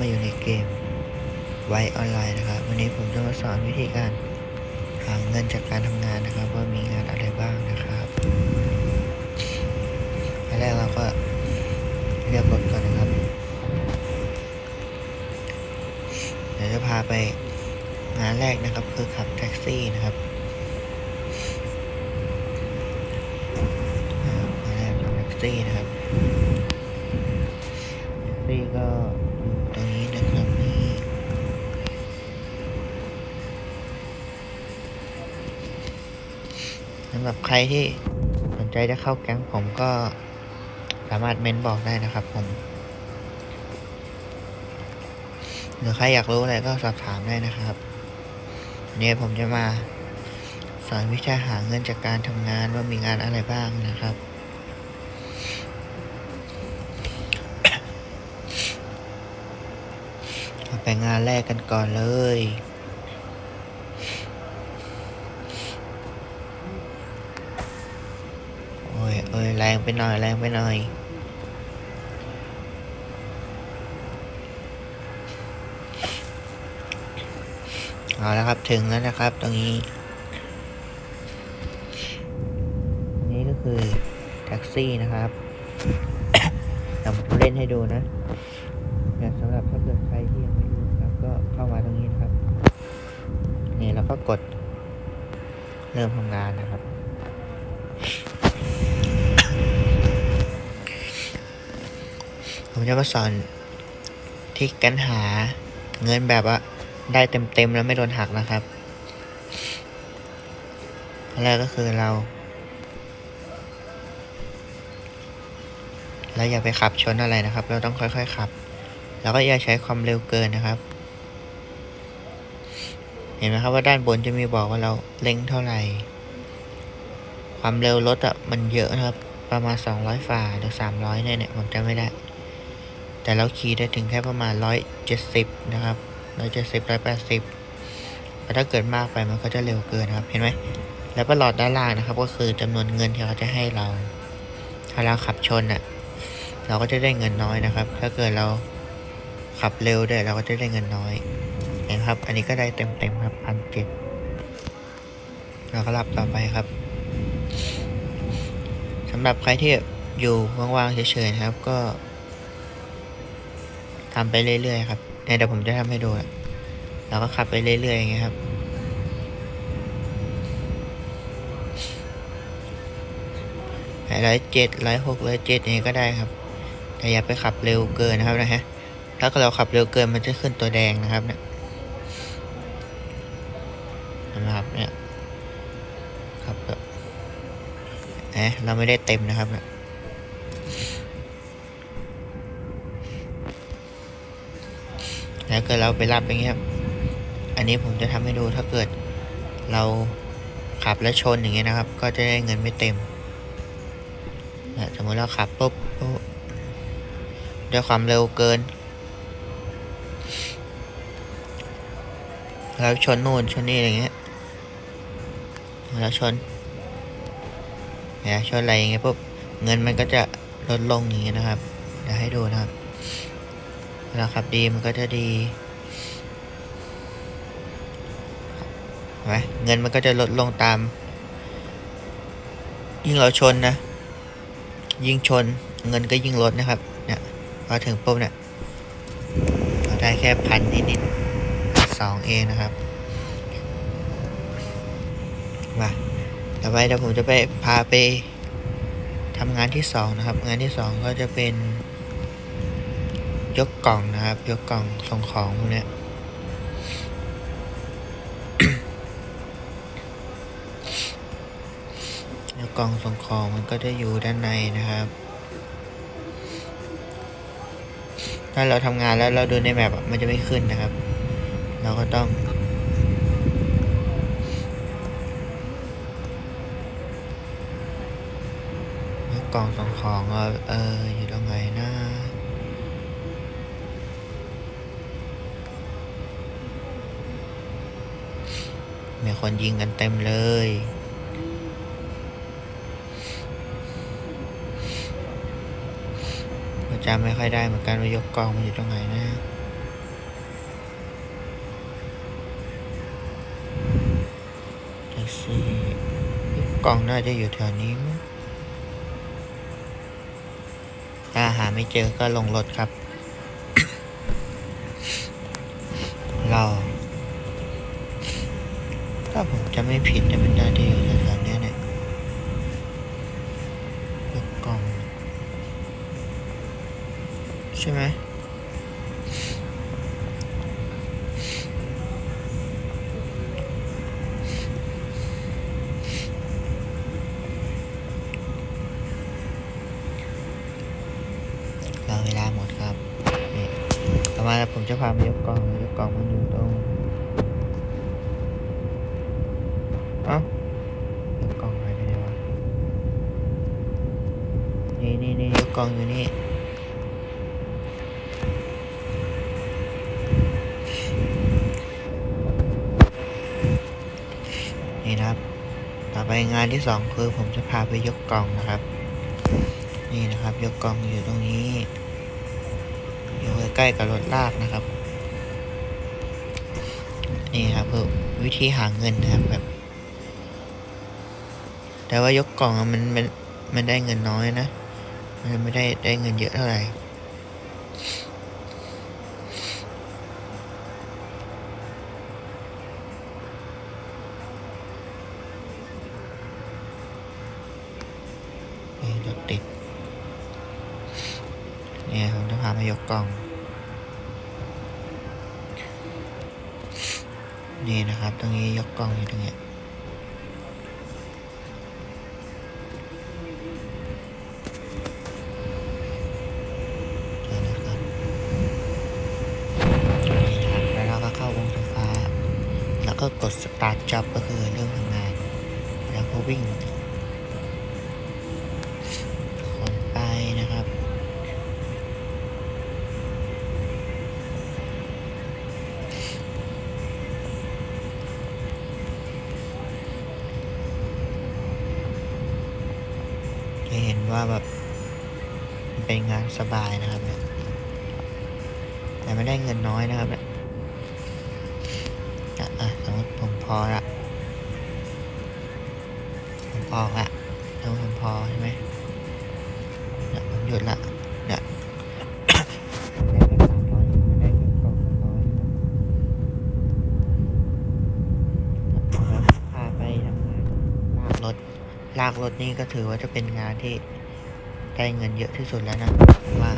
มาอยู่ในเกมไวออนไลน์นะครับ วันนี้ผมจะมาสอนวิธีการหาเงินจากการทำงานนะครับ ว่ามีงานอะไรบ้างนะครับอันแรกเราก็เรียกรถก่อนนะครับ เดี๋ยวจะพาไปงานแรกนะครับ คือขับแท็กซี่นะครับอ่างานแรกขับแท็กซี่นะครับ แท็กซี่ก็อยู่ ตรงนี้นะครับนี่สำหรับใครที่สนใจจะเข้าแก๊งผมก็สามารถเม้นบอกได้นะครับผมหรือใครอยากรู้อะไรก็สอบถามได้นะครับวันนี้ผมจะมาสอนวิชาหาเงินจากการทำงานว่ามีงานอะไรบ้างนะครับ เราไปงานแรกกันก่อนเลย โอ้ยเอ้ยแรงไปหน่อยแรงไปหน่อยเอาแล้วครับถึงแล้วนะครับตรงนี้ นี้ก็คือ แท็กซี่นะครับเดี๋ยวผมเล่นให้ดูนะสำหรับถ้าเกิดใครที่ยังไม่รู้นะครับ ก็เข้ามาตรงนี้นะครับ นี่ แล้วก็กดเริ่มทำงานนะครับ ผมจะมาสอนทิกการหาเงินแบบว่าได้เต็มๆแล้วไม่โดนหักนะครับแรกก็คือเรา เราอย่าไปขับชนอะไรนะครับ เราต้องค่อยๆขับ แล้วก็อย่าใช้ความเร็วเกินนะครับ ห็นไหมครับว่าด้านบนจะมีบอกว่าเราเล็งเท่าไหร่ ความเร็วรถอะมันเยอะนะครับ ประมาณ 200ฝ่าหรือ 300เนี่ยเนี่ยผมจำไม่ได้ แต่เราขี่ได้ถึงแค่ประมาณ 170 นะครับร้อยเจ็ดสิบร้อยแปดสิบแต่ถ้าเกิดมากไปมันก็จะเร็วเกินนะครับ เห็นไหม แล้วประหลอดด้านล่างนะครับ ก็คือจำนวนเงินที่เขาจะให้เรา ถ้าเราขับชนอะเราก็จะได้เงินน้อยนะครับ ถ้าเกิดเราขับเร็วได้เราก็จะได้เงินน้อย เห็นครับ อันนี้ก็ได้เต็มๆครับพันเจ็ดเราก็รับต่อไปครับสำหรับใครที่อยู่ว่างๆเฉยๆนะครับก็ทำไปเรื่อยๆครับเนี่ยเดี๋ยวผมจะทำให้ดูอะเราก็ขับไปเรื่อยๆอย่างเงี้ยครับร้อยเจ็ดร้อยหกร้อยเจ็ดอย่างนี้ก็ได้ครับ แต่อย่าไปขับเร็วเกินนะครับนะฮะ ถ้าเราขับเร็วเกินมันจะขึ้นตัวแดงนะครับเนี่ย นะครับเนี่ยขับแบบเอ๊ะเราไม่ได้เต็มนะครับเนี่ยแล้วเกิดเราไปรับอย่างเงี้ยครับ อันนี้ผมจะทำให้ดูถ้าเกิดเราขับแล้วชนอย่างเงี้ยนะครับ ก็จะได้เงินไม่เต็มนะสมมติเราขับปุ๊บปุ๊บด้วยความเร็วเกิน เราชนนู่นชนนี่อะไรเงี้ย เราชนเนี่ยชนอะไรอย่างเงี้ยปุ๊บเงินมันก็จะลดลงอย่างเงี้ยนะครับเดี๋ยวให้ดูนะครับเราขับดีมันก็จะดีเห็นไหมเงินมันก็จะลดลงตาม ยิ่งเราชนนะ ยิ่งชนเงินก็ยิ่งลดนะครับเนี่ยพอถึงปุ๊บเนี่ยเราได้แค่พันนิดๆสองเองนะครับ มาต่อไปเดี๋ยวผมจะไปพาไปทำงานที่สองนะครับ งานที่สองก็จะเป็น ยกกล่องนะครับ ยกกล่องส่งของพวกนี้ยกกล่องส่งของมันก็จะอยู่ด้านในนะครับ ถ้าเราทำงานแล้วเราดูในแมปมันจะไม่ขึ้นนะครับ เราก็ต้อง กล่องส่งของเออเอออยู่ตรงไหนนะมีคนยิงกันเต็มเลยจจำไม่ค่อยได้เหมือนกันว่ายกกองมันอยู่ตรงไหนนะแท็กซี่ยกกองน่าจะอยู่แถวนี้มั้าหาไม่เจอก็ลงรถครับ เรา ถ้าผมจะไม่ผิดเนี่ยมันน่าจะอยู่แถวๆเนี้ยเนี่ยยกกล่อง ใช่ไหม ผมจะพามายกกล่องยกกล่องมันอยู่ตรงเอ้ายกกล่องหายไปไหนวะนี่นี่นี่ยกกล่องอยู่นี่นี่นะครับ ต่อไปงานที่สองคือผมจะพาไปยกกล่องนะครับ นี่นะครับ ยกกล่องอยู่ตรงนี้ อยู่ใกล้กับรถลากนะครับ นี่ครับคือวิธีหาเงินนะครับแบบ แต่ว่ายกกล่องมันมันมันได้เงินน้อยนะ มันไม่ได้ได้เงินเยอะเท่าไหร่ มามายกกล่อง นี่นะครับ ตรงนี้ยกกล่องอยู่ตรงเนี้ยแล้วเราก็เข้าวงไฟฟ้าแล้วก็กด start job ก็คือเริ่มทำงาน แล้วก็วิ่ง ว่าแบบเป็นงานสบายนะครับเนี่ยแต่ไม่ได้เงินน้อยนะครับเนี่ยอะสมมติผมพอละผมพอละแล้วผมพอใช่ไหมเนี่ยผมหยุดละเนี่ยได้สามร้อยได้แค่กล่องร้อยนะครับพาไปทำงานลากรถลากรถนี่ก็ถือว่าจะเป็นงานที่ ได้เงินเยอะที่สุดแล้วนะว่า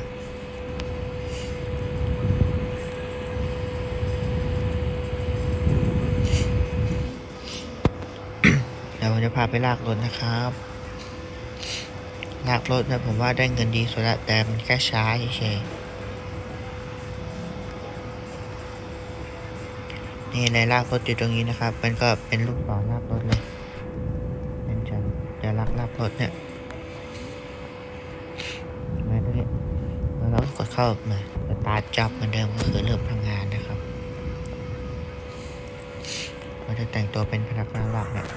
เดี๋ยวผมจะพาไปลากรถนะครับลากรถนะผมว่าได้เงินดีสุดละแต่มันแค่ช้าเฉยนี่เลยลากรถอยู่ตรงนี้นะครับ มันก็เป็นลูกศรลากรถเลยเป็นจะจะลากลากรถเนี่ยเห็นไหมาตรงนี้แล้ว เราดเข้ามาสตาร์ทจ็อบเหมือนเดิมก็คือเริ่มทำงานนะครับเราจะแต่งตัวเป็นพนักงานลากเนี่ย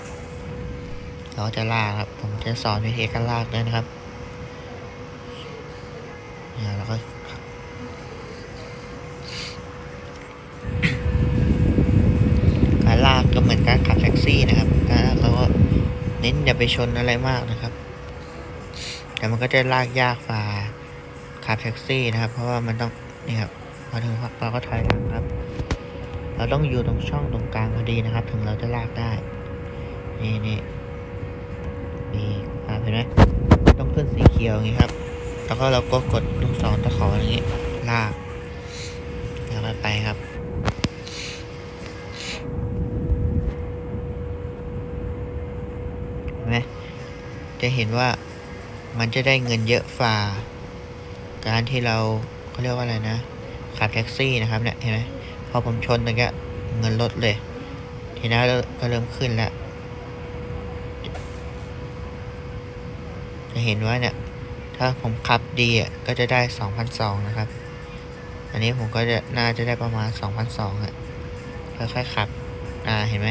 เราจะลากครับ ผมจะสอนวิธีการลากด้วยนะครับเนี่ยเราก็การลากก็เหมือนการขับแท็กซี่นะครับการลากเราก็เน้นอย่าไปชนอะไรมากนะครับ แต่มันก็จะลากยากฝ่า ขับแท็กซี่นะครับ เพราะว่ามันต้องนี่ครับพอถึงพักเราก็ถอยหลังครับ เราต้องอยู่ตรงช่องตรงกลางพอดีนะครับ ถึงเราจะลากได้ นี่นี่มีครับเห็นไหมต้องขึ้นสีเขียวอย่างนี้ครับ แล้วก็เราก็กดลูกศรตะขออย่างนี้ ลาก แล้วก็ไปครับเห็นไหมจะเห็นว่ามันจะได้เงินเยอะฝ่า การที่เราเขาเรียกว่าอะไรนะขับแท็กซี่นะครับเนี่ยเห็นไหมพอผมชนตรงนี้เงินลดเลย ทีนี้ก็เริ่มขึ้นแล้วจะเห็นว่าเนี่ย ถ้าผมขับดีอะก็จะได้สองพันสองนะครับ อันนี้ผมก็จะน่าจะได้ประมาณสองพันสองอะค่อยๆขับ อ่า เห็นไหม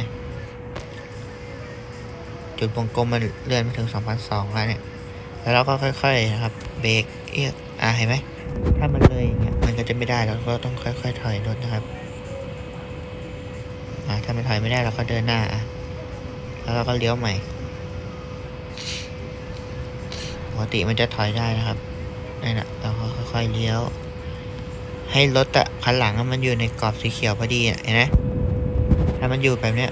จุดวงกลมมันเลื่อนไปถึงสองพันสองแล้วเนี่ย แล้วเราก็ค่อยๆนะครับ เบรกเอียก อ่าเห็นไหมถ้ามันเลยอย่างเงี้ยมันก็จะไม่ได้เราก็ต้องค่อย ๆ ถอยรถนะครับอ่าถ้ามันถอยไม่ได้เราก็เดินหน้าอะแล้วเราก็เลี้ยวใหม่ปกติมันจะถอยได้นะครับนี่นะเราก็ค่อยๆเลี้ยว ให้รถอะคันหลังมันอยู่ในกรอบสีเขียวพอดีเห็นไหมถ้ามันอยู่แบบเนี้ย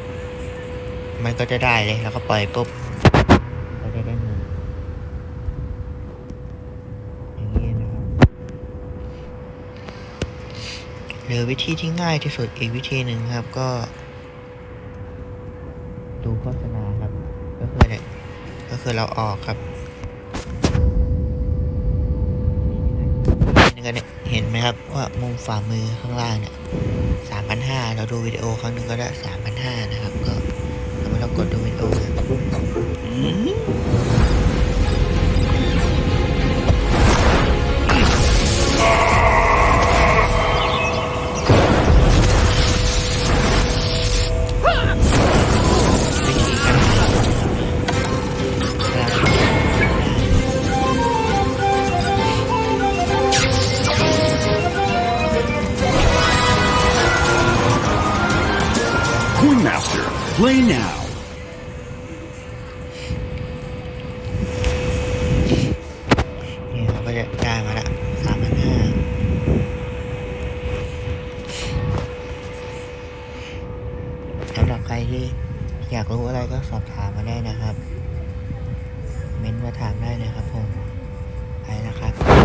มันก็จะได้เลยแล้วก็ปล่อยปุ๊บก็จะได้เงินอย่างนี้นะครับ หรือวิธีที่ง่ายที่สุดอีกวิธีหนึ่งครับก็ ดูโฆษณาครับ ก็คือเนี่ยก็คือเราออกครับนี่ก็เนี่ยเห็นไหมครับว่ามุมฝ่ามือข้างล่างเนี่ยสามพันห้าเราดูวิดีโอครั้งหนึ่งก็ได้สามพันห้านะครับ ก็เราไม่ต้องกดดูวิดีโอครับ นต์มาถามได้เลยครับผม ไปแล้วครับ